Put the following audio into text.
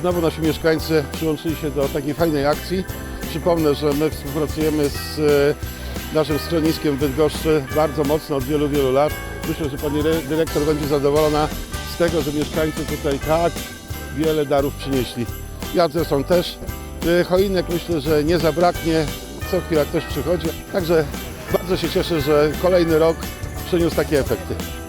znowu nasi mieszkańcy przyłączyli się do takiej fajnej akcji. Przypomnę, że my współpracujemy z e, naszym schroniskiem w Bydgoszczy bardzo mocno od wielu, wielu lat. Myślę, że pani dyrektor będzie zadowolona z tego, że mieszkańcy tutaj tak wiele darów przynieśli. Ja zresztą też. E, choinek myślę, że nie zabraknie. Co chwila ktoś przychodzi. Także bardzo się cieszę, że kolejny rok przyniósł takie efekty.